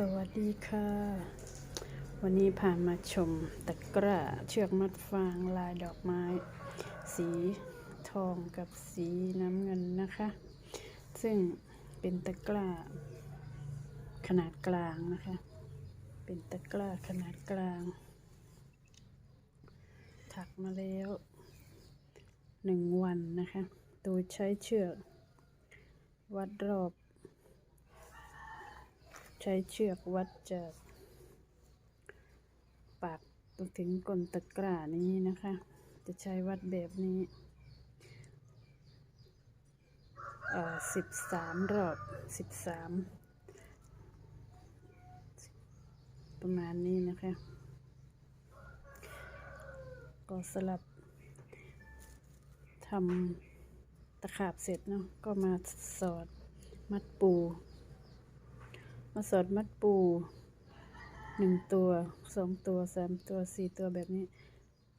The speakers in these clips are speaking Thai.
สวัสดีค่ะ วันนี้พามาชมตะกร้าเชือกมัดฟางลายดอกไม้ สีทองกับสีน้ำเงินนะคะ ซึ่งเป็นตะกร้าขนาดกลางนะคะ เป็นตะกร้าขนาดกลาง ถักมาแล้วหนึ่งวันนะคะ โดยใช้เชือก วัดรอบ ใช้เชือกวัดจากปากตรงถึงก้นตะกร้านี้นะคะ จะใช้วัดแบบนี้สิบสามรอบสิบสามประมาณนี้นะคะ ก็สลับทำตะขาบเสร็จเนาะก็มาสอดมัดปู มาสอดมัดปูหนึ่งตัวสองตัวสามตัวสี่ตัวแบบนี้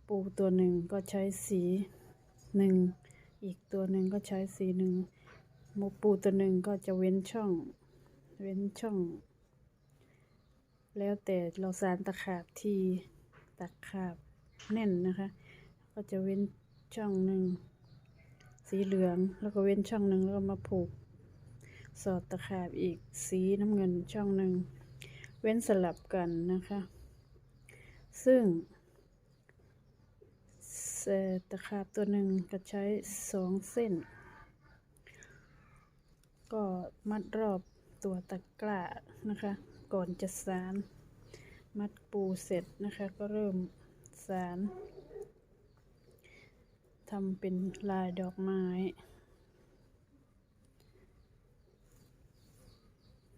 ปูตัวหนึ่งก็ใช้สีหนึ่งอีกตัวหนึ่งก็ใช้สีหนึ่งหมูปูตัวหนึ่งก็จะเว้นช่อง เว้นช่อง แล้วแต่เราสารตะขาบที่ตะขาบแน่นนะคะ ก็จะเว้นช่องหนึ่งสีเหลืองแล้วก็เว้นช่องหนึ่งแล้วก็มาผูก สอดตะขาบอีกสีน้ำเงินช่องหนึ่ง เว้นสลับกันนะคะ ซึ่งตะขาบตัวหนึ่งก็ใช้สองเส้น ก็มัดรอบตัวตะกร้านะคะ ก่อนจะสารมัดปูเสร็จนะคะ ก็เริ่มสารทำเป็นลายดอกไม้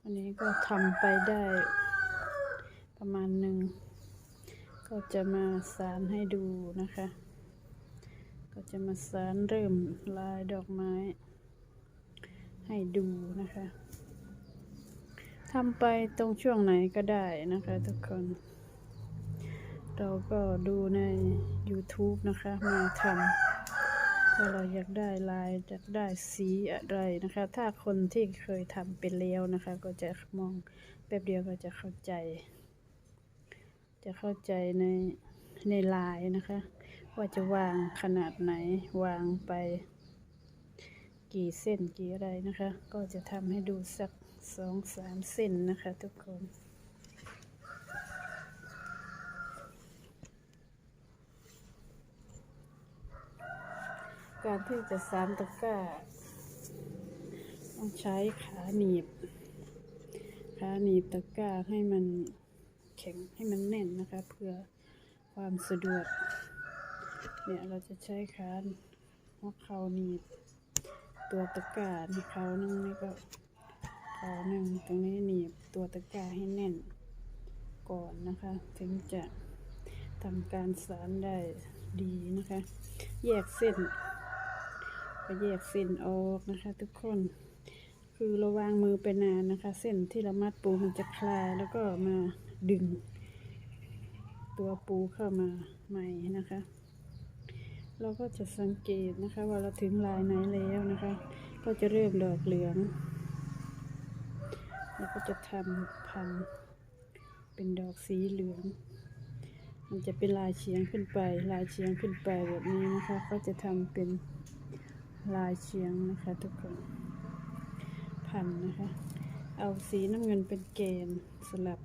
อันนี้ก็ทำไปได้ประมาณหนึ่ง ก็จะมาสารให้ดูนะคะ ก็จะมาสารเริ่มลายดอกไม้ ให้ดูนะคะทำไปตรงช่วงไหนก็ได้นะคะทุกคน เราก็ดูใน YouTube นะคะ มาทำ ถ้าเราอยากได้ลายอยากได้สีอะไรนะคะ ถ้าคนที่เคยทำเป็นแล้วนะคะ ก็จะมองแป๊บเดียวก็จะเข้าใจ จะเข้าใจในในลายนะคะ ว่าจะวางขนาดไหนวางไป กี่เส้นกี่อะไรนะคะ ก็จะทำให้ดูสักสองสามเส้นนะคะทุกคน การที่จะสานตะกร้าต้องใช้ขาหนีบ ขาหนีบตะกร้าให้มันแข็งให้มันแน่นนะคะ เพื่อความสะดวก เนี่ยเราจะใช้ขาหัวเข่าหนีบ ตัวตะกร้าในเขานึ่งนี่ก็เขาหนึ่งตรงนี้หนีบตัวตะกร้าให้แน่นก่อนนะคะ ถึงจะทำการสานได้ดีนะคะ แยกเส้น ก็แยกเส้นออกนะคะทุกคน คือเราวางมือไปนานนะคะ เส้นที่เรามัดปูมันจะคลายแล้วก็มาดึง ตัวปูเข้ามาใหม่นะคะ เราก็จะสังเกตนะคะว่าเราถึงลายไหนแล้วนะคะ ก็จะเริ่มดอกเหลืองแล้วก็จะทำพันเป็นดอกสีเหลือง มันจะเป็นลายเฉียงขึ้นไป ลายเฉียงขึ้นไปแบบนี้นะคะ ก็จะทำเป็น ลายเชียงนะคะทุกคนพันนะคะ เอาสีน้ำเงินเป็นเกณฑ์สลับ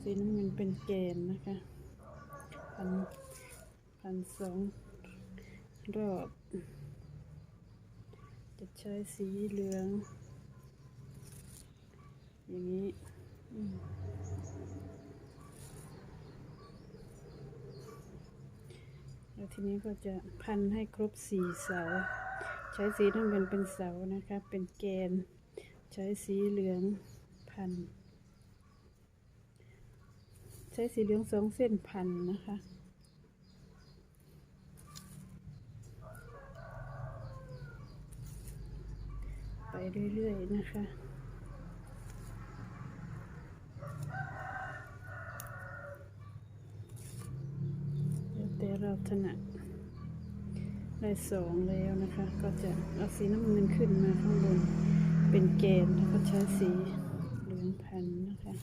สีน้ำเงินเป็นเกณฑ์นะคะพันพันสองรอบจะใช้สีเหลือง อย่างนี้อืม แล้ว ทีนี้ก็จะพันให้ครบสี่เสา ใช้สีน้ำเงินเป็นเสานะคะ เป็นแกน ใช้สีเหลืองพัน ใช้สีเหลืองสองเส้นพันนะคะไปเรื่อยๆนะคะ แล้วแต่ เราถนัดได้สองแล้วนะคะ ก็จะเอาสีน้ำเงินขึ้นมาข้างบนเป็นเกณฑ์แล้วก็ใช้สีเหลืองพันนะคะ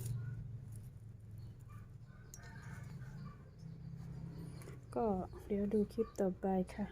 ก็เดี๋ยวดูคลิปต่อไปค่ะ